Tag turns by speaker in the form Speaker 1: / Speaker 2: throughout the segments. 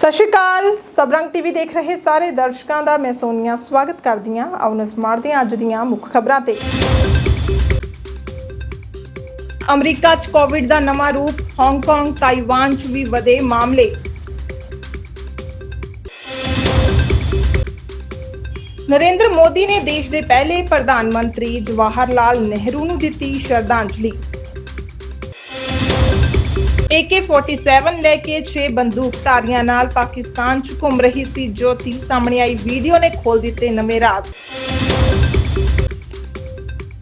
Speaker 1: ਸਤਿ ਸ਼੍ਰੀ ਅਕਾਲ। ਸਬਰੰਗ ਟੀਵੀ ਦੇਖ ਰਹੇ ਸਾਰੇ ਦਰਸ਼ਕਾਂ ਦਾ ਮੈਂ ਸੋਨੀਆ ਸਵਾਗਤ ਕਰਦੀ ਹਾਂ ਆਓ ਨਜ਼ਰ ਮਾਰਦੇ ਹਾਂ ਅੱਜ ਦੀਆਂ ਮੁੱਖ ਖਬਰਾਂ ਤੇ। ਅਮਰੀਕਾ 'ਚ ਕੋਵਿਡ ਦਾ ਨਵਾਂ ਰੂਪ ਹਾਂਗਕਾਂਗ ਤਾਈਵਾਨ 'ਚ ਵੀ ਵਧੇ ਮਾਮਲੇ। ਨਰਿੰਦਰ ਮੋਦੀ ਨੇ ਦੇਸ਼ ਦੇ ਪਹਿਲੇ ਪ੍ਰਧਾਨ ਮੰਤਰੀ ਜਵਾਹਰ ਲਾਲ ਨਹਿਰੂ ਨੂੰ ਦਿੱਤੀ ਸ਼ਰਧਾਂਜਲੀ। AK47 ਲੈ ਕੇ 6 ਬੰਦੂਕਧਾਰੀਆਂ ਨਾਲ ਪਾਕਿਸਤਾਨ 'ਚ ਘੁੰਮ ਰਹੀ ਸੀ ਜੋਤੀ ਸਾਹਮਣੇ ਆਈ ਵੀਡੀਓ ਨੇ ਖੋਲ ਦਿੱਤੇ ਨਵੇਂ ਰਾਜ਼।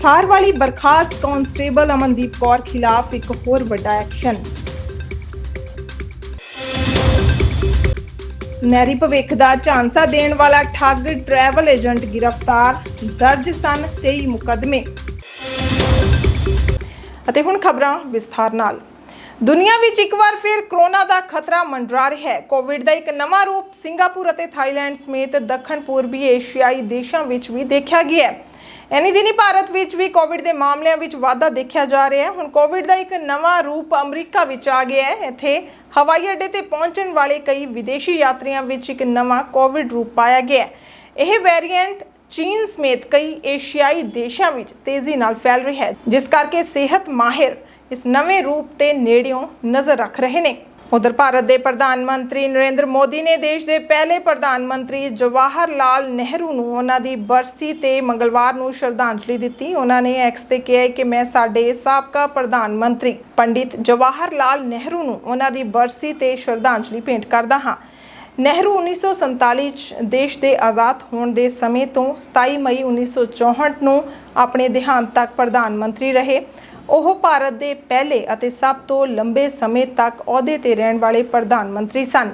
Speaker 1: ਥਾਰ ਵਾਲੀ ਬਰਖਾਸਤ ਕਾਂਸਟੇਬਲ ਅਮਨਦੀਪ ਕੌਰ ਖਿਲਾਫ ਇੱਕ ਹੋਰ ਵੱਡਾ ਐਕਸ਼ਨ। ਸੁਨਹਿਰੀ ਭਵਿੱਖ ਦਾ ਝਾਂਸਾ ਦੇਣ ਵਾਲਾ ਠੱਗ ਟਰੈਵਲ ਏਜੰਟ ਗ੍ਰਿਫਤਾਰ, ਦਰਜ ਸਨ 23 ਮੁਕੱਦਮੇ। ਅਤੇ ਹੁਣ ਖਬਰਾਂ ਵਿਸਥਾਰ ਨਾਲ। ਦੁਨੀਆ ਵਿੱਚ ਇੱਕ ਵਾਰ ਫਿਰ ਕਰੋਨਾ ਦਾ ਖਤਰਾ ਮੰਡਰਾ ਰਿਹਾ ਹੈ। ਕੋਵਿਡ ਦਾ ਇੱਕ ਨਵਾਂ ਰੂਪ ਸਿੰਗਾਪੁਰ ਅਤੇ ਥਾਈਲੈਂਡ ਸਮੇਤ ਦੱਖਣ ਪੂਰਬੀ ਏਸ਼ੀਆਈ ਦੇਸ਼ਾਂ ਵਿੱਚ ਵੀ ਦੇਖਿਆ ਗਿਆ ਹੈ। ਐਨੀ ਦਿਨੀ ਭਾਰਤ ਵਿੱਚ ਵੀ ਕੋਵਿਡ ਦੇ ਮਾਮਲਿਆਂ ਵਿੱਚ ਵਾਧਾ ਦੇਖਿਆ ਜਾ ਰਿਹਾ ਹੈ। ਹੁਣ ਕੋਵਿਡ ਦਾ ਇੱਕ ਨਵਾਂ ਰੂਪ ਅਮਰੀਕਾ ਵਿੱਚ ਆ ਗਿਆ ਹੈ। ਇੱਥੇ ਹਵਾਈ ਅੱਡੇ ਤੇ ਪਹੁੰਚਣ ਵਾਲੇ ਕਈ ਵਿਦੇਸ਼ੀ ਯਾਤਰੀਆਂ ਵਿੱਚ ਇੱਕ ਨਵਾਂ ਕੋਵਿਡ ਰੂਪ ਪਾਇਆ ਗਿਆ ਹੈ। ਇਹ ਵੈਰੀਐਂਟ ਚੀਨ ਸਮੇਤ ਕਈ ਏਸ਼ੀਆਈ ਦੇਸ਼ਾਂ ਵਿੱਚ ਤੇਜ਼ੀ ਨਾਲ ਫੈਲ ਰਿਹਾ ਹੈ, ਜਿਸ ਕਰਕੇ ਸਿਹਤ ਮਾਹਿਰ ਇਸ ਨਵੇਂ ਰੂਪ ਤੇ ਨੇੜਿਓਂ ਨਜ਼ਰ ਰੱਖ ਰਹੇ ਨੇ। ਉਧਰ ਭਾਰਤ ਦੇ ਪ੍ਰਧਾਨ ਮੰਤਰੀ ਨਰਿੰਦਰ ਮੋਦੀ ਨੇ ਦੇਸ਼ ਦੇ ਪਹਿਲੇ ਪ੍ਰਧਾਨ ਮੰਤਰੀ ਜਵਾਹਰ ਲਾਲ ਨਹਿਰੂ ਨੂੰ ਉਹਨਾਂ ਦੀ ਬਰਸੀ ਤੇ ਮੰਗਲਵਾਰ ਨੂੰ ਸ਼ਰਧਾਂਜਲੀ ਦਿੱਤੀ। ਉਹਨਾਂ ਨੇ ਐਕਸ ਤੇ ਕਿਹਾ ਕਿ ਮੈਂ ਸਾਡੇ ਸਾਬਕਾ ਪ੍ਰਧਾਨ ਮੰਤਰੀ ਪੰਡਿਤ ਜਵਾਹਰ ਲਾਲ ਨਹਿਰੂ ਨੂੰ ਉਹਨਾਂ ਦੀ ਬਰਸੀ ਤੇ ਸ਼ਰਧਾਂਜਲੀ ਭੇਂਟ ਕਰਦਾ ਹਾਂ। ਨਹਿਰੂ 1947 ਚ ਦੇਸ਼ ਦੇ ਆਜ਼ਾਦ ਹੋਣ ਦੇ ਸਮੇਂ ਤੋਂ 27 ਮਈ 1964 ਨੂੰ ਆਪਣੇ ਦੇਹਾਂਤ ਤੱਕ ਪ੍ਰਧਾਨ ਮੰਤਰੀ ਰਹੇ। ਉਹ ਭਾਰਤ ਦੇ ਪਹਿਲੇ ਅਤੇ ਸਭ ਤੋਂ ਲੰਬੇ ਸਮੇਂ ਤੱਕ ਅਹੁਦੇ ਤੇ ਰਹਿਣ ਵਾਲੇ ਪ੍ਰਧਾਨ ਮੰਤਰੀ ਸਨ।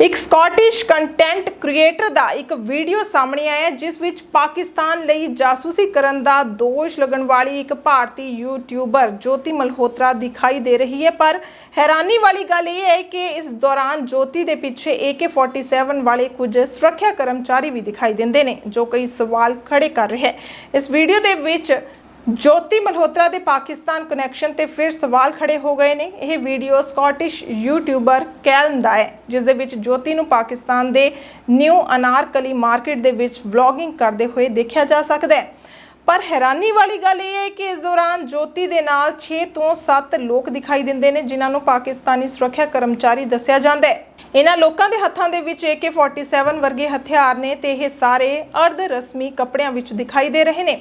Speaker 1: ਇੱਕ ਸਕਾਟਿਸ਼ ਕੰਟੈਂਟ ਕ੍ਰੀਏਟਰ ਦਾ ਇੱਕ ਵੀਡੀਓ ਸਾਹਮਣੇ ਆਇਆ, ਜਿਸ ਵਿੱਚ ਪਾਕਿਸਤਾਨ ਲਈ ਜਾਸੂਸੀ ਕਰਨ ਦਾ ਦੋਸ਼ ਲੱਗਣ ਵਾਲੀ ਇੱਕ ਭਾਰਤੀ ਯੂਟਿਊਬਰ ਜੋਤੀ ਮਲਹੋਤਰਾ ਦਿਖਾਈ ਦੇ ਰਹੀ ਹੈ। ਪਰ ਹੈਰਾਨੀ ਵਾਲੀ ਗੱਲ ਇਹ ਹੈ ਕਿ ਇਸ ਦੌਰਾਨ ਜੋਤੀ ਦੇ ਪਿੱਛੇ AK47 ਵਾਲੇ ਕੁਝ ਸੁਰੱਖਿਆ ਕਰਮਚਾਰੀ ਵੀ ਦਿਖਾਈ ਦਿੰਦੇ ਨੇ, ਜੋ ਕਈ ਸਵਾਲ ਖੜੇ ਕਰ ਰਿਹਾ ਹੈ। ਇਸ ਵੀਡੀਓ ਦੇ ਵਿੱਚ ਜੋਤੀ ਮਲਹੋਤਰਾ ਦੇ ਪਾਕਿਸਤਾਨ ਕਨੈਕਸ਼ਨ ਤੇ ਫਿਰ ਸਵਾਲ ਖੜੇ ਹੋ ਗਏ ਨੇ। ਇਹ ਵੀਡੀਓ ਸਕਾਟਿਸ਼ ਯੂਟਿਊਬਰ ਕੈਲਮ ਦਾ ਹੈ, ਜਿਸ ਦੇ ਵਿੱਚ ਜੋਤੀ ਨੂੰ ਪਾਕਿਸਤਾਨ ਦੇ ਨਿਊ ਅਨਾਰਕਲੀ ਮਾਰਕੀਟ ਦੇ ਵਿੱਚ ਵਲੌਗਿੰਗ ਕਰਦੇ ਹੋਏ ਦੇਖਿਆ ਜਾ ਸਕਦਾ ਹੈ। ਪਰ ਹੈਰਾਨੀ ਵਾਲੀ ਗੱਲ ਇਹ ਹੈ ਕਿ ਇਸ ਦੌਰਾਨ ਜੋਤੀ ਦੇ ਨਾਲ 6 ਤੋਂ 7 ਲੋਕ ਦਿਖਾਈ ਦਿੰਦੇ ਨੇ, ਜਿਨ੍ਹਾਂ ਨੂੰ ਪਾਕਿਸਤਾਨੀ ਸੁਰੱਖਿਆ ਕਰਮਚਾਰੀ ਦੱਸਿਆ ਜਾਂਦਾ ਹੈ। ਇਹਨਾਂ ਲੋਕਾਂ ਦੇ ਹੱਥਾਂ ਦੇ ਵਿੱਚ AK47 ਵਰਗੇ ਹਥਿਆਰ ਨੇ ਤੇ ਇਹ ਸਾਰੇ ਅਰਧ ਰਸਮੀ ਕੱਪੜਿਆਂ ਵਿੱਚ ਦਿਖਾਈ ਦੇ ਰਹੇ ਨੇ।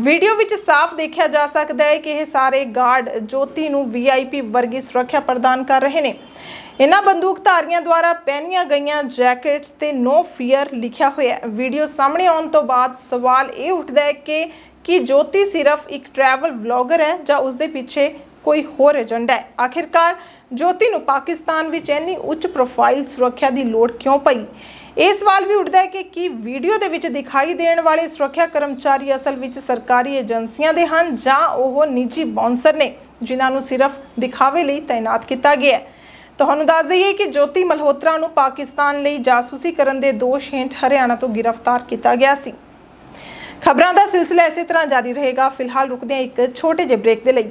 Speaker 1: ਵੀਡੀਓ ਵਿੱਚ ਸਾਫ਼ ਦੇਖਿਆ ਜਾ ਸਕਦਾ ਹੈ ਕਿ ਇਹ ਸਾਰੇ ਗਾਰਡ ਜੋਤੀ ਨੂੰ ਵੀਆਈਪੀ ਵਰਗੀ ਸੁਰੱਖਿਆ ਪ੍ਰਦਾਨ ਕਰ ਰਹੇ ਨੇ। ਇਹਨਾਂ ਬੰਦੂਕਧਾਰੀਆਂ ਦੁਆਰਾ ਪਹਿਨੀਆਂ ਗਈਆਂ ਜੈਕਟਸ ਤੇ ਨੋ ਫੀਅਰ ਲਿਖਿਆ ਹੋਇਆ ਹੈ। ਵੀਡੀਓ ਸਾਹਮਣੇ ਆਉਣ ਤੋਂ ਬਾਅਦ ਸਵਾਲ ਇਹ ਉੱਠਦਾ ਹੈ ਕਿ ਕੀ ਜੋਤੀ ਸਿਰਫ ਇੱਕ ਟਰੈਵਲ ਵਲੌਗਰ ਹੈ ਜਾਂ ਉਸ ਦੇ ਪਿੱਛੇ ਕੋਈ ਹੋਰ ਏਜੰਡਾ ਹੈ? ਆਖਿਰਕਾਰ ਜੋਤੀ ਨੂੰ ਪਾਕਿਸਤਾਨ ਵਿੱਚ ਇੰਨੀ ਉੱਚ ਪ੍ਰੋਫਾਈਲ ਸੁਰੱਖਿਆ ਦੀ ਲੋੜ ਕਿਉਂ ਪਈ? ਇਹ ਸਵਾਲ ਵੀ ਉੱਠਦਾ ਹੈ ਕਿ ਕੀ ਵੀਡੀਓ ਦੇ ਵਿੱਚ ਦਿਖਾਈ ਦੇਣ ਵਾਲੇ ਸੁਰੱਖਿਆ ਕਰਮਚਾਰੀ ਅਸਲ ਵਿੱਚ ਸਰਕਾਰੀ ਏਜੰਸੀਆਂ ਦੇ ਹਨ ਜਾਂ ਉਹ ਨਿੱਜੀ ਬਾਉਂਸਰ ਨੇ, ਜਿਨ੍ਹਾਂ ਨੂੰ ਸਿਰਫ ਦਿਖਾਵੇ ਲਈ ਤਾਇਨਾਤ ਕੀਤਾ ਗਿਆ ਹੈ। ਤੁਹਾਨੂੰ ਦੱਸ ਦਈਏ ਕਿ ਜੋਤੀ ਮਲਹੋਤਰਾ ਨੂੰ ਪਾਕਿਸਤਾਨ ਲਈ ਜਾਸੂਸੀ ਕਰਨ ਦੇ ਦੋਸ਼ ਹੇਠ ਹਰਿਆਣਾ ਤੋਂ ਗ੍ਰਿਫਤਾਰ ਕੀਤਾ ਗਿਆ ਸੀ। ਖਬਰਾਂ ਦਾ ਸਿਲਸਿਲਾ ਇਸੇ ਤਰ੍ਹਾਂ ਜਾਰੀ ਰਹੇਗਾ। ਫਿਲਹਾਲ ਰੁਕਦੇ ਹਾਂ ਇੱਕ ਛੋਟੇ ਜਿਹੇ ਬ੍ਰੇਕ ਦੇ ਲਈ।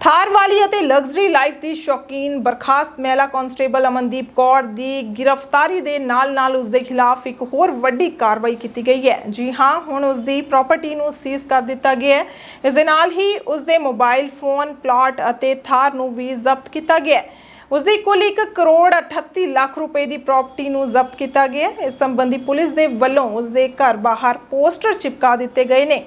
Speaker 1: ਥਾਰ ਵਾਲੀ ਅਤੇ ਲਗਜ਼ਰੀ ਲਾਈਫ ਦੀ ਸ਼ੌਕੀਨ ਬਰਖਾਸਤ ਮਹਿਲਾ ਕਾਂਸਟੇਬਲ ਅਮਨਦੀਪ ਕੌਰ ਦੀ ਗ੍ਰਿਫਤਾਰੀ ਦੇ ਨਾਲ-ਨਾਲ ਉਸ ਦੇ ਖਿਲਾਫ ਇੱਕ ਹੋਰ ਵੱਡੀ ਕਾਰਵਾਈ ਕੀਤੀ ਗਈ ਹੈ। ਜੀ ਹਾਂ, ਹੁਣ ਉਸ ਦੀ ਪ੍ਰਾਪਰਟੀ ਨੂੰ ਸੀਜ਼ ਕਰ ਦਿੱਤਾ ਗਿਆ ਹੈ। ਇਸ ਦੇ ਨਾਲ ਹੀ ਉਸ ਦੇ ਮੋਬਾਈਲ ਫੋਨ, ਪਲਾਟ ਅਤੇ ਥਾਰ ਨੂੰ ਵੀ ਜ਼ਬਤ ਕੀਤਾ ਗਿਆ ਹੈ। ਉਸ ਦੀ ਕੁੱਲ 1 ਕਰੋੜ 38 ਲੱਖ ਰੁਪਏ ਦੀ ਪ੍ਰਾਪਰਟੀ ਨੂੰ ਜ਼ਬਤ ਕੀਤਾ ਗਿਆ ਇਸ ਸੰਬੰਧੀ ਪੁਲਿਸ ਦੇ ਵੱਲੋਂ ਉਸ ਦੇ ਘਰ ਬਾਹਰ ਪੋਸਟਰ ਚਿਪਕਾ ਦਿੱਤੇ ਗਏ ਨੇ।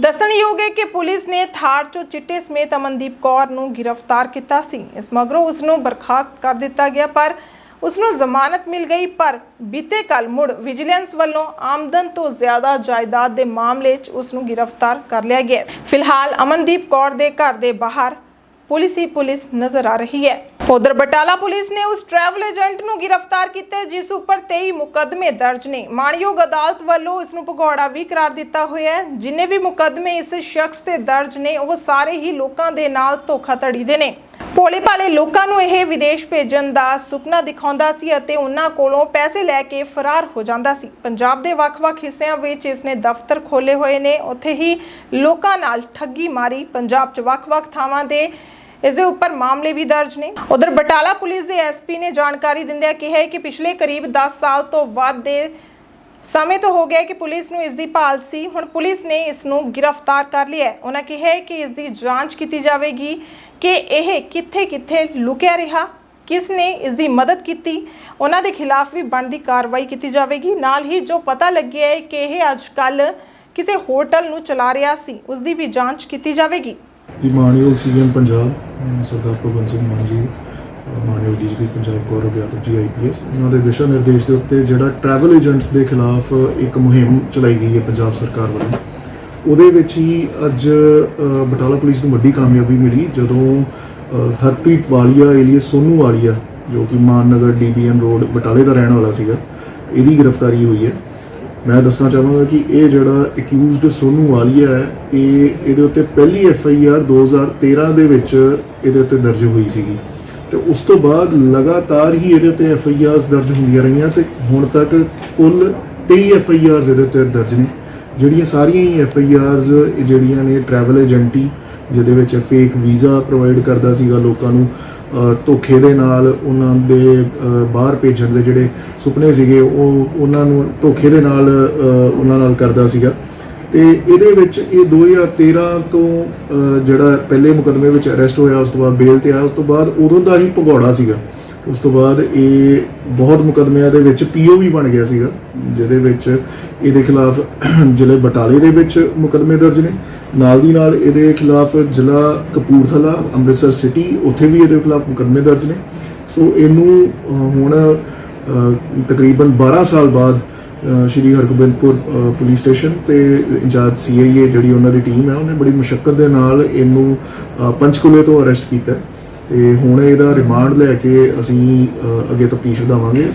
Speaker 1: ਦੱਸਣਯੋਗ ਹੈ ਕਿ ਪੁਲਿਸ ਨੇ ਥਾਰ ਚੋਂ ਚਿੱਟੇ ਸਮੇਤ ਅਮਨਦੀਪ ਕੌਰ ਨੂੰ ਗ੍ਰਿਫਤਾਰ ਕੀਤਾ ਸੀ। ਇਸ ਮਗਰੋਂ ਉਸ ਨੂੰ ਬਰਖਾਸਤ ਕਰ ਦਿੱਤਾ ਗਿਆ, ਪਰ ਉਸ ਨੂੰ ਜ਼ਮਾਨਤ ਮਿਲ ਗਈ। ਪਰ ਬੀਤੇ ਕੱਲ ਮੁੜ ਵਿਜੀਲੈਂਸ ਵੱਲੋਂ ਆਮਦਨ ਤੋਂ ਜ਼ਿਆਦਾ ਜਾਇਦਾਦ ਦੇ ਮਾਮਲੇ 'ਚ ਉਸ ਨੂੰ ਗ੍ਰਿਫਤਾਰ ਕਰ ਲਿਆ ਗਿਆ ਫਿਲਹਾਲ ਅਮਨਦੀਪ ਕੌਰ ਦੇ ਘਰ ਦੇ ਬਾਹਰ ਪੁਲਿਸ ਹੀ ਪੁਲਿਸ ਨਜ਼ਰ ਆ ਰਹੀ ਹੈ। ਉਧਰ ਬਟਾਲਾ ਪੁਲਿਸ ਨੇ ਉਸ ਟਰੈਵਲ ਏਜੰਟ ਨੂੰ ਗ੍ਰਿਫਤਾਰ ਕੀਤਾ ਜਿਸ ਉੱਪਰ 23 ਮੁਕੱਦਮੇ ਦਰਜ ਨੇ। ਮਾਣਯੋਗ ਅਦਾਲਤ ਵੱਲੋਂ ਇਸ ਨੂੰ ਭਗੌੜਾ ਵੀ ਕਰਾਰ ਦਿੱਤਾ ਹੋਇਆ ਹੈ। ਜਿਨੇ ਵੀ ਮੁਕੱਦਮੇ ਇਸ ਸ਼ਖਸ ਤੇ ਦਰਜ ਨੇ, ਉਹ ਸਾਰੇ ਹੀ ਲੋਕਾਂ ਦੇ ਨਾਲ ਧੋਖਾਧੜੀ ਦੇ ਨੇ। ਭੋਲੇ ਭਾਲੇ ਲੋਕਾਂ ਨੂੰ ਇਹ ਵਿਦੇਸ਼ ਭੇਜਣ ਦਾ ਸੁਪਨਾ ਦਿਖਾਉਂਦਾ ਸੀ ਅਤੇ ਉਹਨਾਂ ਕੋਲੋਂ ਪੈਸੇ ਲੈ ਕੇ ਫਰਾਰ ਹੋ ਜਾਂਦਾ ਸੀ। ਪੰਜਾਬ ਦੇ ਵੱਖ-ਵੱਖ ਹਿੱਸਿਆਂ ਵਿੱਚ ਇਸ ਨੇ ਦਫ਼ਤਰ ਖੋਲੇ ਹੋਏ ਨੇ। ਉੱਥੇ ਹੀ ਲੋਕਾਂ ਨਾਲ ਠੱਗੀ ਮਾਰੀ। ਪੰਜਾਬ 'ਚ ਵੱਖ-ਵੱਖ ਥਾਵਾਂ ਦੇ ਇਸ ਦੇ ਉੱਪਰ ਮਾਮਲੇ ਵੀ ਦਰਜ ਨੇ। ਉਧਰ ਬਟਾਲਾ ਪੁਲਿਸ ਦੇ ਐਸਪੀ ਨੇ ਜਾਣਕਾਰੀ ਦਿੰਦਿਆਂ ਕਿਹਾ ਕਿ ਪਿਛਲੇ ਕਰੀਬ 10 ਸਾਲ ਤੋਂ ਵੱਧ ਦੇ ਸਮੇਂ ਤੋਂ ਹੋ ਗਿਆ ਕਿ ਪੁਲਿਸ ਨੂੰ ਇਸ ਦੀ ਭਾਲ ਸੀ। ਹੁਣ ਪੁਲਿਸ ਨੇ ਇਸ ਨੂੰ ਗ੍ਰਿਫਤਾਰ ਕਰ ਲਿਆ ਹੈ। ਉਹਨਾਂ ਕਿਹਾ ਕਿ ਇਸ ਦੀ ਜਾਂਚ ਕੀਤੀ ਜਾਵੇਗੀ ਕਿ ਇਹ ਕਿੱਥੇ-ਕਿੱਥੇ ਲੁਕਿਆ ਰਿਹਾ, ਕਿਸ ਨੇ ਇਸ ਦੀ ਮਦਦ ਕੀਤੀ। ਉਹਨਾਂ ਦੇ ਖਿਲਾਫ ਵੀ ਬਣਦੀ ਕਾਰਵਾਈ ਕੀਤੀ ਜਾਵੇਗੀ। ਨਾਲ ਹੀ ਜੋ ਪਤਾ ਲੱਗਿਆ ਹੈ ਕਿ ਇਹ ਅੱਜ ਅੱਜਕੱਲ ਕਿਸੇ ਹੋਟਲ ਨੂੰ ਚਲਾ ਰਿਹਾ ਸੀ, ਉਸ ਦੀ ਵੀ ਜਾਂਚ ਕੀਤੀ ਜਾਵੇਗੀ।
Speaker 2: ਵੀ ਮਾਨਯੋਗ ਸੀਐਮ ਪੰਜਾਬ ਸਰਦਾਰ ਭਗਵੰਤ ਸਿੰਘ ਮਾਨ ਜੀ, ਅਹ ਮਾਨਯੋਗ ਡੀਜੀਪੀ ਪੰਜਾਬ ਗੌਰਵ ਯਾਦਵ ਜੀ ਆਈਪੀਐਸ ਉਹਨਾਂ ਦੇ ਦਿਸ਼ਾ ਨਿਰਦੇਸ਼ ਦੇ ਉੱਤੇ ਜਿਹੜਾ ਟਰੈਵਲ ਏਜੰਟਸ ਦੇ ਖਿਲਾਫ ਇੱਕ ਮੁਹਿੰਮ ਚਲਾਈ ਗਈ ਹੈ ਪੰਜਾਬ ਸਰਕਾਰ ਵੱਲੋਂ। ਉਹਦੇ ਵਿੱਚ ਹੀ ਅੱਜ ਬਟਾਲਾ ਪੁਲਿਸ ਨੂੰ ਵੱਡੀ ਕਾਮਯਾਬੀ ਮਿਲੀ ਜਦੋਂ ਹਰਪ੍ਰੀਤ ਵਾਲੀਆ ਏਲੀਅਸ ਸੋਨੂ ਵਾਲੀਆ, ਜੋ ਕਿ ਮਾਨਨਗਰ ਡੀਬੀਐਮ ਰੋਡ ਬਟਾਲੇ ਦਾ ਰਹਿਣ ਵਾਲਾ ਸੀਗਾ, ਇਹਦੀ ਗ੍ਰਿਫਤਾਰੀ ਹੋਈ ਹੈ। ਮੈਂ ਦੱਸਣਾ ਚਾਹਾਂਗਾ ਕਿ ਇਹ ਜਿਹੜਾ ਅਕਿਊਜ਼ਡ ਸੋਨੂ ਵਾਲੀਆ ਹੈ, ਇਹ ਇਹਦੇ ਉੱਤੇ ਪਹਿਲੀ ਐਫ ਆਈ ਆਰ 2013 ਦੇ ਵਿੱਚ ਇਹਦੇ ਉੱਤੇ ਦਰਜ ਹੋਈ ਸੀਗੀ। ਤੇ ਉਸ ਤੋਂ ਬਾਅਦ ਲਗਾਤਾਰ ਹੀ ਇਹਦੇ ਉੱਤੇ ਐਫ ਆਈ ਆਰਸ ਦਰਜ ਹੁੰਦੀਆਂ ਰਹੀਆਂ ਤੇ ਹੁਣ ਤੱਕ ਕੁੱਲ 23 ਐਫ ਆਈ ਆਰਸ ਇਹਦੇ ਉੱਤੇ ਦਰਜ ਨੇ। ਜਿਹੜੀਆਂ ਸਾਰੀਆਂ ਹੀ ਐਫ ਆਈ ਆਰਸ ਜਿਹੜੀਆਂ ਨੇ ਟਰੈਵਲ ਏਜੰਟੀ ਜਿਹਦੇ ਵਿੱਚ ਫੇਕ ਵੀਜ਼ਾ ਪ੍ਰੋਵਾਈਡ ਕਰਦਾ ਸੀਗਾ ਲੋਕਾਂ ਨੂੰ ਧੋਖੇ ਦੇ ਨਾਲ ਉਹਨਾਂ ਦੇ ਬਾਹਰ ਭੇਜਣ ਦੇ ਜਿਹੜੇ ਸੁਪਨੇ ਸੀਗੇ, ਉਹ ਉਹਨਾਂ ਨੂੰ ਧੋਖੇ ਦੇ ਨਾਲ ਉਹਨਾਂ ਨਾਲ ਕਰਦਾ ਸੀਗਾ। ਤੇ ਇਹਦੇ ਵਿੱਚ ਇਹ 2013 ਤੋਂ ਜਿਹੜਾ ਪਹਿਲੇ ਮੁਕਦਮੇ ਵਿੱਚ ਅਰੈਸਟ ਹੋਇਆ, ਉਸ ਤੋਂ ਬਾਅਦ ਬੇਲ ਤੇ ਆਇਆ, ਉਸ ਤੋਂ ਬਾਅਦ ਉਦੋਂ ਦਾ ਹੀ ਭਗੌੜਾ ਸੀਗਾ। ਉਸ ਤੋਂ ਬਾਅਦ ਇਹ ਬਹੁਤ ਮੁਕਦਮਿਆਂ ਦੇ ਵਿੱਚ ਪੀਓ ਵੀ ਬਣ ਗਿਆ ਸੀਗਾ, ਜਿਹਦੇ ਵਿੱਚ ਇਹਦੇ ਖਿਲਾਫ ਜ਼ਿਲ੍ਹੇ ਬਟਾਲੇ ਦੇ ਵਿੱਚ ਮੁਕਦਮੇ ਦਰਜ ਨੇ ਨਾਲ ਦੀ ਨਾਲ ਇਹਦੇ ਖਿਲਾਫ ਜ਼ਿਲ੍ਹਾ ਕਪੂਰਥਲਾ ਅੰਮ੍ਰਿਤਸਰ ਸਿਟੀ ਉੱਥੇ ਵੀ ਇਹਦੇ ਖਿਲਾਫ ਮੁਕੱਦਮੇ ਦਰਜ ਨੇ। ਸੋ ਇਹਨੂੰ ਹੁਣ ਤਕਰੀਬਨ 12 ਸਾਲ ਬਾਅਦ ਸ਼੍ਰੀ ਹਰਗੋਬਿੰਦਪੁਰ ਪੁਲਿਸ ਸਟੇਸ਼ਨ ਤੇ ਇੰਚਾਰਜ ਸੀਆਈਏ ਜਿਹੜੀ ਉਹਨਾਂ ਦੀ ਟੀਮ ਹੈ ਉਹਨੇ ਬੜੀ ਮੁਸ਼ਕਲ ਦੇ ਨਾਲ ਇਹਨੂੰ ਅ, ਪੰਚਕੂਲੇ ਤੋਂ ਅਰੈਸਟ ਕੀਤਾ। ਹੈ ਤੇ ਹੁਣ ਇਹਦਾ ਰਿਮਾਂਡ ਲੈ ਕੇ ਅਸੀਂ ਅੱਗੇ ਤਫਤੀਸ਼ ਵਧਾਵਾਂਗੇ।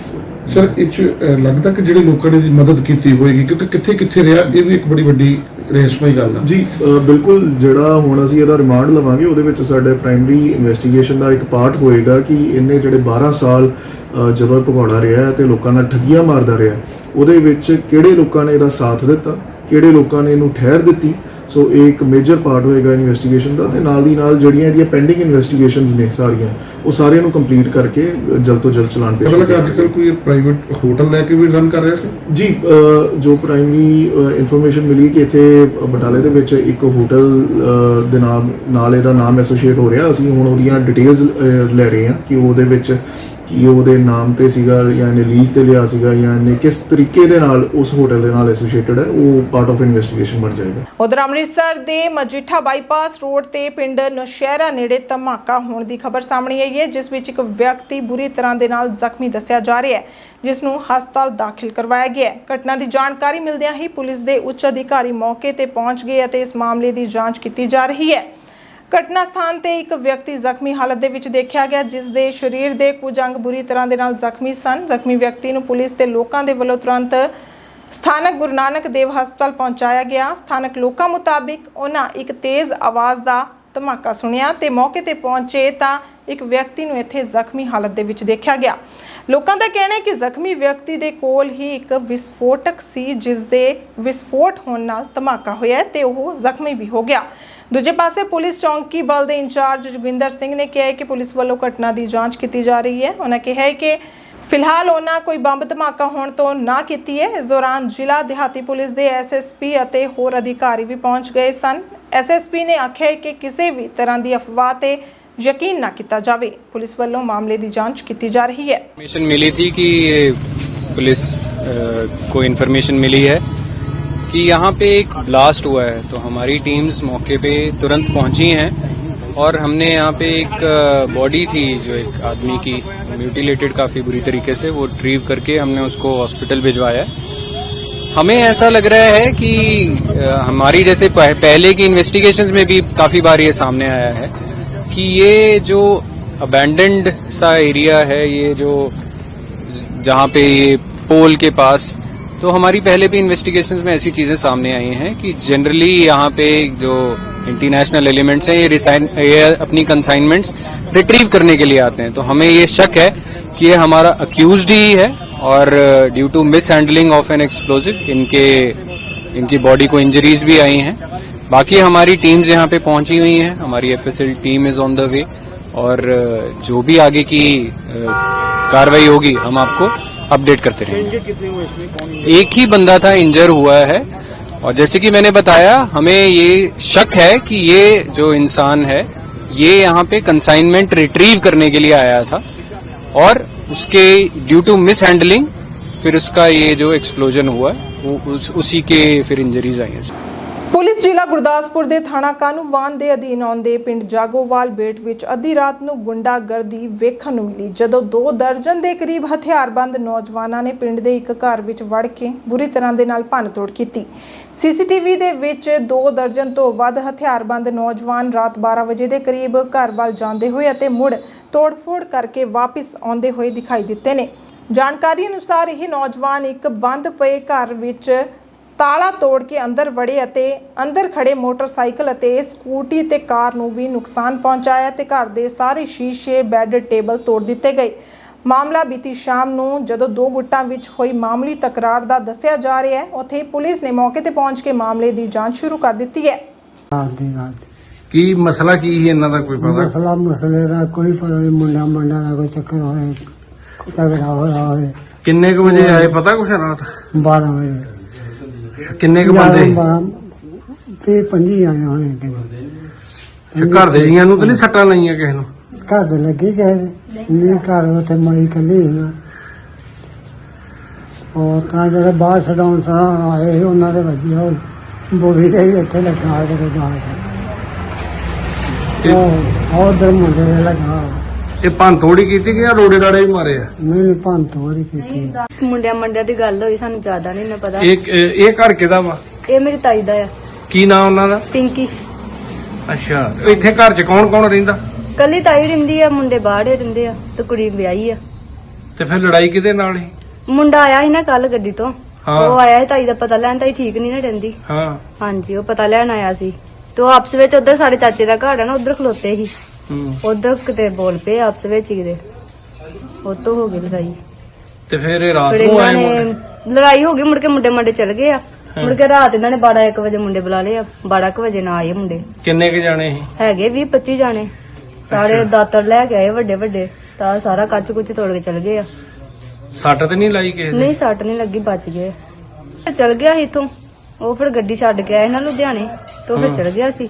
Speaker 3: ਸਰ ਇਹ 'ਚ ਲੱਗਦਾ ਕਿ ਜਿਹੜੇ ਲੋਕਾਂ ਨੇ ਮਦਦ ਕੀਤੀ ਹੋਏਗੀ ਕਿਉਂਕਿ ਕਿੱਥੇ ਕਿੱਥੇ ਰਿਹਾ ਇਹ ਵੀ ਇੱਕ ਬੜੀ ਵੱਡੀ ਰਹੱਸਮਈ ਗੱਲ ਆ
Speaker 2: ਜੀ ਬਿਲਕੁਲ ਜਿਹੜਾ ਹੁਣ ਅਸੀਂ ਇਹਦਾ ਰਿਮਾਂਡ ਲਵਾਂਗੇ ਉਹਦੇ ਵਿੱਚ ਸਾਡੇ ਪ੍ਰਾਇਮਰੀ ਇਨਵੈਸਟੀਗੇਸ਼ਨ ਦਾ ਇੱਕ ਪਾਰਟ ਹੋਏਗਾ ਕਿ ਇਹਨੇ ਜਿਹੜੇ 12 ਸਾਲ ਅ, ਜਦੋਂ ਇਹ ਭਗੌੜਾ ਰਿਹਾ ਹੈ ਤੇ ਲੋਕਾਂ ਨਾਲ ਠੱਗੀਆਂ ਮਾਰਦਾ ਰਿਹਾ ਉਹਦੇ ਵਿੱਚ ਕਿਹੜੇ ਲੋਕਾਂ ਨੇ ਇਹਦਾ ਸਾਥ ਦਿੱਤਾ ਕਿਹੜੇ ਲੋਕਾਂ ਨੇ ਇਹਨੂੰ ਠਹਿਰ ਦਿੱਤੀ ਸੋ ਇਹ ਇੱਕ ਮੇਜਰ ਪਾਰਟ ਹੋਏਗਾ ਇਨਵੈਸਟੀਗੇਸ਼ਨ ਦਾ ਤੇ ਨਾਲ ਦੀ ਨਾਲ ਜਿਹੜੀਆਂ ਇਹਦੀਆਂ ਪੈਂਡਿੰਗ ਇਨਵੈਸਟੀਗੇਸ਼ਨਸ ਨੇ ਸਾਰੀਆਂ ਉਹ ਸਾਰਿਆਂ ਨੂੰ ਕੰਪਲੀਟ ਕਰਕੇ ਜਲਦ ਤੋਂ ਜਲਦ ਚਲਾਨ ਪੇਸ਼ ਕੀਤਾ
Speaker 3: ਅੱਜ ਕੱਲ ਕੋਈ ਪ੍ਰਾਈਵੇਟ ਹੋਟਲ ਲੈ ਕੇ ਵੀ ਰਨ ਕਰ ਰਿਹਾ ਸੀ?
Speaker 2: ਜੀ ਜੋ ਪ੍ਰਾਇਮਰੀ ਇਨਫੋਰਮੇਸ਼ਨ ਮਿਲੀ ਕਿ ਇੱਥੇ ਬਟਾਲੇ ਦੇ ਵਿੱਚ ਇੱਕ ਹੋਟਲ ਦੇ ਨਾਮ ਨਾਲ ਇਹਦਾ ਨਾਮ ਐਸੋਸੀਏਟ ਹੋ ਰਿਹਾ। ਅਸੀਂ ਹੁਣ ਉਹਦੀਆਂ ਡਿਟੇਲਸ ਲੈ ਰਹੇ ਹਾਂ ਕਿ ਉਹਦੇ ਵਿੱਚ ਕੀ ਉਹਦੇ ਨਾਮ ਤੇ ਸੀਗਾ ਜਾਂ ਇਹਨੇ ਲੀਜ਼ ਤੇ ਲਿਆ ਸੀਗਾ ਜਾਂ ਇਹਨੇ ਕਿਸ ਤਰੀਕੇ ਦੇ ਨਾਲ ਉਸ ਹੋਟਲ ਦੇ ਨਾਲ ਐਸੋਸੀਏਟਡ ਹੈ, ਉਹ ਪਾਰਟ ਆਫ ਇਨਵੈਸਟੀਗੇਸ਼ਨ ਬਣ ਜਾਏਗਾ।
Speaker 1: ਉਧਰ ਅੰਮ੍ਰਿਤਸਰ ਦੇ ਮਜੀਠਾ ਬਾਈਪਾਸ ਰੋਡ ਤੇ ਪਿੰਡ ਨੌਸ਼ਹਿਰਾ ਨੇੜੇ ਧਮਾਕਾ ਹੋਣ ਦੀ ਖਬਰ ਸਾਹਮਣੇ ਆਈ ਹੈ, ਜਿਸ ਵਿੱਚ ਇੱਕ ਵਿਅਕਤੀ ਬੁਰੀ ਤਰ੍ਹਾਂ ਦੇ ਨਾਲ ਜ਼ਖਮੀ ਦੱਸਿਆ ਜਾ ਰਿਹਾ ਹੈ, ਜਿਸ ਨੂੰ ਹਸਪਤਾਲ ਦਾਖਲ ਕਰਵਾਇਆ ਗਿਆ ਹੈ। ਘਟਨਾ ਦੀ ਜਾਣਕਾਰੀ ਮਿਲਦਿਆਂ ਹੀ ਪੁਲਿਸ ਦੇ ਉੱਚ ਅਧਿਕਾਰੀ ਮੌਕੇ ਤੇ ਪਹੁੰਚ ਗਏ ਅਤੇ ਇਸ ਮਾਮਲੇ ਦੀ ਜਾਂਚ ਕੀਤੀ ਜਾ ਰਹੀ ਹੈ। ਘਟਨਾ ਸਥਾਨ ਤੇ ਇੱਕ ਵਿਅਕਤੀ ਜ਼ਖਮੀ ਹਾਲਤ ਦੇ ਵਿੱਚ ਦੇਖਿਆ ਗਿਆ, ਜਿਸ ਦੇ ਸਰੀਰ ਦੇ ਕੁਝ ਅੰਗ ਬੁਰੀ ਤਰ੍ਹਾਂ ਦੇ ਨਾਲ ਜ਼ਖਮੀ ਸਨ। ਜ਼ਖਮੀ ਵਿਅਕਤੀ ਨੂੰ ਪੁਲਿਸ ਤੇ ਲੋਕਾਂ ਦੇ ਵੱਲੋਂ ਤੁਰੰਤ ਸਥਾਨਕ ਗੁਰੂ ਨਾਨਕ ਦੇਵ ਹਸਪਤਾਲ ਪਹੁੰਚਾਇਆ ਗਿਆ। ਸਥਾਨਕ ਲੋਕਾਂ ਮੁਤਾਬਿਕ, ਉਹਨਾਂ ਇੱਕ ਤੇਜ਼ ਆਵਾਜ਼ ਦਾ ਧਮਾਕਾ ਸੁਣਿਆ ਤੇ ਮੌਕੇ ਤੇ ਪਹੁੰਚੇ ਤਾਂ ਇੱਕ ਵਿਅਕਤੀ ਨੂੰ ਇੱਥੇ ਜ਼ਖਮੀ ਹਾਲਤ ਦੇ ਵਿੱਚ ਦੇਖਿਆ ਗਿਆ। ਲੋਕਾਂ ਦਾ ਕਹਿਣਾ ਹੈ ਕਿ ਜ਼ਖਮੀ ਵਿਅਕਤੀ ਦੇ ਕੋਲ ਹੀ ਇੱਕ ਵਿਸਫੋਟਕ ਸੀ, ਜਿਸ ਦੇ ਵਿਸਫੋਟ ਹੋਣ ਨਾਲ ਧਮਾਕਾ ਹੋਇਆ ਹੈ ਤੇ ਉਹ ਜ਼ਖਮੀ ਵੀ ਹੋ ਗਿਆ। ਦੂਜੇ ਪਾਸੇ ਪੁਲਿਸ ਚੌਂਕੀ ਬਲ ਦੇ ਇੰਚਾਰਜ ਜੋਗਿੰਦਰ ਸਿੰਘ ਨੇ ਕਿਹਾ ਹੈ ਕਿ ਪੁਲਿਸ ਵੱਲੋਂ ਘਟਨਾ ਦੀ ਜਾਂਚ ਕੀਤੀ ਜਾ ਰਹੀ ਹੈ। ਉਹਨਾਂ ਕਿਹਾ ਹੈ ਕਿ ਫਿਲਹਾਲ ਉਹਨਾਂ ਕੋਈ ਬੰਬ ਧਮਾਕਾ ਹੋਣ ਤੋਂ ਨਾ ਕੀਤੀ ਹੈ। ਇਸ ਦੌਰਾਨ ਜ਼ਿਲ੍ਹਾ ਦਿਹਾਤੀ ਪੁਲਿਸ ਦੇ ਐਸਐਸਪੀ ਅਤੇ ਹੋਰ ਅਧਿਕਾਰੀ ਵੀ ਪਹੁੰਚ ਗਏ ਸਨ। ਐਸਐਸਪੀ ਨੇ ਆਖਿਆ ਹੈ ਕਿ ਕਿਸੇ ਵੀ ਤਰ੍ਹਾਂ ਦੀ ਅਫਵਾਹ ਤੇ ਯਕੀਨ ਨਾ ਕੀਤਾ ਜਾਵੇ ਪੁਲਿਸ ਵੱਲੋਂ ਮਾਮਲੇ ਦੀ ਜਾਂਚ ਕੀਤੀ ਜਾ ਰਹੀ ਹੈ
Speaker 4: इन्फॉर्मेशन मिली थी कि ये पुलिस अ, को इन्फॉर्मेशन मिली है कि यहाँ पे एक ब्लास्ट हुआ है तो हमारी टीम्स मौके पे तुरंत पहुंची हैं और हमने यहाँ पे एक बॉडी थी जो एक आदमी की म्यूटिलेटेड काफी बुरी तरीके से वो रिट्रीव करके हमने उसको हॉस्पिटल भिजवाया है हमें ऐसा लग रहा है कि हमारी जैसे पहले की इन्वेस्टिगेशंस में भी काफ़ी बार ये सामने आया है कि ये जो अबैंडेंड सा एरिया है, ये जो जहाँ पे ये पोल के पास तो हमारी पहले भी इन्वेस्टिगेशंस में ऐसी चीज़ें सामने आई हैं कि जनरली यहाँ पे जो इंटरनेशनल एलिमेंट्स हैं, ये रिसाइन ये अपनी कंसाइनमेंट्स रिट्रीव करने के लिए आते हैं। तो हमें ये शक है कि ये हमारा अक्यूज ही है और due to mishandling of an explosive इनके इनकी बॉडी को इंजरीज भी आई हैं। बाकी हमारी टीम्स यहाँ पे पहुँची हुई हैं। हमारी FSL team is on the way और जो भी आगे की कार्रवाई होगी हम आपको अपडेट करते रहेंगे। एक ही बंदा था इंजर हुआ है। और जैसे कि मैंने बताया हमें ये शक है कि ये जो इंसान है ये यहाँ पे कंसाइनमेंट रिट्रीव करने के लिए आया था। और उसके ड्यू टू मिस हैंडलिंग फिर उसका ये जो एक्सप्लोजन हुआ है वो उस, उसी के फिर इंजरीज आई हैं
Speaker 1: ਪੁਲਿਸ ਜ਼ਿਲ੍ਹਾ ਗੁਰਦਾਸਪੁਰ ਦੇ ਥਾਣਾ ਕਾਨੂੰਵਾਨ ਦੇ ਅਧੀਨ ਆਉਂਦੇ ਪਿੰਡ ਜਾਗੋਵਾਲ ਬੇਟ ਵਿੱਚ ਅੱਧੀ ਰਾਤ ਨੂੰ ਗੁੰਡਾਗਰਦੀ ਵੇਖਣ ਨੂੰ ਮਿਲੀ, ਜਦੋਂ ਦੋ ਦਰਜਨ ਦੇ ਕਰੀਬ ਹਥਿਆਰਬੰਦ ਨੌਜਵਾਨਾਂ ਨੇ ਪਿੰਡ ਦੇ ਇੱਕ ਘਰ ਵਿੱਚ ਵੜ ਕੇ ਬੁਰੀ ਤਰ੍ਹਾਂ ਦੇ ਨਾਲ ਭੰਨਤੋੜ ਕੀਤੀ। ਸੀਸੀਟੀਵੀ ਦੇ ਵਿੱਚ ਦੋ ਦਰਜਨ ਤੋਂ ਵੱਧ ਹਥਿਆਰਬੰਦ ਨੌਜਵਾਨ ਰਾਤ 12 ਵਜੇ ਦੇ ਕਰੀਬ ਘਰ ਵੱਲ ਜਾਂਦੇ ਹੋਏ ਅਤੇ ਮੁੜ ਤੋੜਫੋੜ ਕਰਕੇ ਵਾਪਸ ਆਉਂਦੇ ਹੋਏ ਦਿਖਾਈ ਦਿੱਤੇ ਨੇ। ਜਾਣਕਾਰੀ ਅਨੁਸਾਰ ਇਹ ਨੌਜਵਾਨ ਇੱਕ ਬੰਦ ਪਏ ਘਰ ਵਿੱਚ ਤਾਲਾ ਤੋੜ ਕੇ ਅੰਦਰ ਵੜੇ ਅਤੇ ਅੰਦਰ ਖੜੇ ਮੋਟਰਸਾਈਕਲ ਅਤੇ ਸਕੂਟੀ ਤੇ ਕਾਰ ਨੂੰ ਵੀ ਨੁਕਸਾਨ ਪਹੁੰਚਾਇਆ ਤੇ ਘਰ ਦੇ ਸਾਰੇ ਸ਼ੀਸ਼ੇ ਬੈੱਡ ਟੇਬਲ ਤੋੜ ਦਿੱਤੇ ਗਏ। ਮਾਮਲਾ ਬੀਤੀ ਸ਼ਾਮ ਨੂੰ ਜਦੋਂ ਦੋ ਗੁੱਟਾਂ ਵਿੱਚ ਹੋਈ ਮਾਮੂਲੀ ਤਕਰਾਰ ਦਾ ਦੱਸਿਆ ਜਾ ਰਿਹਾ ਹੈ ਉੱਥੇ ਹੀ ਪੁਲਿਸ ਨੇ ਮੌਕੇ ਤੇ ਪਹੁੰਚ ਕੇ ਮਾਮਲੇ ਦੀ ਜਾਂਚ ਸ਼ੁਰੂ ਕਰ ਦਿੱਤੀ ਹੈ।
Speaker 5: ਰਾਤ
Speaker 6: ਕੀ ਮਸਲਾ ਕੀ ਸੀ ਇਹਨਾਂ ਦਾ ਕੋਈ ਪਤਾ?
Speaker 5: ਮਸਲਾ ਮਸਲੇ ਦਾ ਕੋਈ ਪਤਾ ਨਹੀਂ ਮੁੰਡਾ ਮੁੰਡਾ ਦਾ ਕੋਈ ਚੱਕਰ ਹੋਏ ਝਗੜਾ ਹੋਇਆ
Speaker 6: ਕਿੰਨੇ ਕੁ ਵਜੇ ਆਏ ਪਤਾ ਕੁਛ ਰਾਤ?
Speaker 5: 12 ਵਜੇ।
Speaker 6: ਕਿੰਨੇ ਕੁ ਬੰਦੇ?
Speaker 5: ਤੇ ਪੰਜੀ ਜਾਣੇ ਹੋਣੇ ਕਿਤੇ
Speaker 6: ਤੇ ਘਰ ਦੇ ਜੀਆਂ ਨੂੰ ਤਾਂ ਨਹੀਂ ਸੱਟਾਂ ਲਾਈਆਂ ਕਿਸੇ ਨੂੰ?
Speaker 5: ਘਰ ਦੇ ਲੱਗੇ ਗਏ ਨਹੀਂ ਘਰ ਤੇ ਮਾਈ ਕੱਲੀ ਨਾ। ਉਹ ਤਾਂ ਜਿਹੜੇ ਬਾਹਰ ਛਡਾਉਣ ਸਾਂ ਆਏ ਸੀ, ਉਹਨਾਂ ਦੇ ਵਧੀਆ ਉਹ ਬੋਲੀ ਦੇ ਵੀ ਇੱਥੇ ਲੱਗਾ ਕੇ। ਜਾਣ ਉਹ ਉਧਰ ਮੁੰਡੇ ਦੇ ਲੱਗਾ।
Speaker 6: ਇਹ ਭੰਨ ਤੋੜੀ ਕੀਤੀ ਕਿ ਜਾਂ ਰੋੜੇ ਰਾੜੇ ਵੀ ਮਾਰੇ ਆ?
Speaker 5: ਨਹੀਂ ਨਹੀਂ ਭੰਨ ਤੋੜੀ ਕੀਤੀ।
Speaker 7: ਮੁੰਡਿਆਂ ਮੰਡਿਆਂ ਦੀ ਗੱਲ ਹੋਈ ਸਾਨੂੰ ਜ਼ਿਆਦਾ ਨਹੀਂ ਨਾ ਪਤਾ।
Speaker 6: ਇਹ ਇਹ ਘਰ ਕਿਹਦਾ ਵਾ?
Speaker 7: ਇਹ ਮੇਰੀ ਤਾਈ ਦਾ ਆ।
Speaker 6: ਕੀ ਨਾਮ ਉਹਨਾਂ ਦਾ?
Speaker 7: ਪਿੰਕੀ।
Speaker 6: ਅੱਛਾ ਇੱਥੇ ਘਰ 'ਚ ਕੌਣ ਕੌਣ ਰਹਿੰਦਾ?
Speaker 7: ਕੱਲੀ ਤਾਈ ਰਹਿੰਦੀ ਆ ਮੁੰਡੇ ਬਾਹਰ ਹੀ ਰਹਿੰਦੇ ਆ ਤੇ ਕੁੜੀ ਵਿਆਹੀ ਆ।
Speaker 6: ਤੇ ਫਿਰ ਲੜਾਈ ਕਿਹਦੇ ਨਾਲ ਸੀ?
Speaker 7: ਮੁੰਡਾ ਆਇਆ ਸੀ ਨਾ ਕੱਲ ਗੱਡੀ ਤੋਂ।
Speaker 6: ਹਾਂ।
Speaker 7: ਉਹ ਆਇਆ ਸੀ ਤਾਈ ਦਾ ਪਤਾ ਲੈਣ ਤਾਈ ਠੀਕ ਨਹੀਂ ਨਾ ਰਹਿੰਦੀ।
Speaker 6: ਹਾਂ।
Speaker 7: ਹਾਂਜੀ ਉਹ ਪਤਾ ਲੈਣ ਆਇਆ ਸੀ। ਤੇ ਉਹ ਆਪਸ ਵਿੱਚ ਉਧਰ ਸਾਡੇ ਚਾਚੇ ਦਾ ਘਰ ਆ ਨਾ ਉਧਰ ਖਲੋਤੇ ਸੀ।
Speaker 6: ਹੂੰ।
Speaker 7: ਉਧਰ ਕਿਤੇ ਬੋਲ ਪਏ ਆਪਸ ਵਿੱਚ ਹੀ ਕਿਤੇ। ਉਹ ਤੋਂ ਹੋ ਗਈ ਲੜਾਈ।
Speaker 6: ਤੇ ਫਿਰ ਇਹ ਰਾਤ
Speaker 7: ਫਿਰ
Speaker 6: ਨੂੰ
Speaker 7: ਇਹਨਾਂ
Speaker 6: ਆਏ
Speaker 7: ਨੇ
Speaker 6: ਮੁੰਡੇ?
Speaker 7: ਲੜਾਈ ਹੋ ਗਈ ਮੁੜ ਕੇ ਮੁੰਡੇ ਮੰਡੇ ਚਲ ਗਏ ਆ। ਮੁੜ ਕੇ ਰਾਤ ਇਹਨਾਂ ਨੇ 12 1 ਵਜੇ ਮੁੰਡੇ ਬੁਲਾ ਲਏ ਆ। 12 1 ਵਜੇ ਨਾ ਆਏ ਮੁੰਡੇ।
Speaker 6: ਕਿੰਨੇ ਕੁ ਜਾਣੇ ਸੀ?
Speaker 7: ਹੈਗੇ 20 25 ਜਾਣੇ। ਸਾਰੇ ਦਾਤਰ ਲੈ ਕੇ ਆਏ ਵੱਡੇ ਵੱਡੇ। ਤਾਂ ਸਾਰਾ ਕੱਚ ਕੁੱਚ ਤੋੜ ਕੇ ਚਲ ਗਏ ਆ।
Speaker 6: ਸੱਟ ਤੇ ਨਹੀਂ ਲਾਈ ਕਿਸੇ ਦੇ?
Speaker 7: ਨਹੀਂ ਸੱਟ ਨਹੀਂ ਲੱਗੀ ਬਚ ਗਏ। ਫਿਰ ਚਲ ਗਿਆ ਸੀ ਇਥੋਂ। ਉਹ ਫਿਰ ਗੱਡੀ ਛੱਡ ਕੇ ਆਏ ਨਾ ਲੁਧਿਆਣੇ। ਤੋਂ ਫਿਰ ਚਲ ਗਿਆ ਸੀ।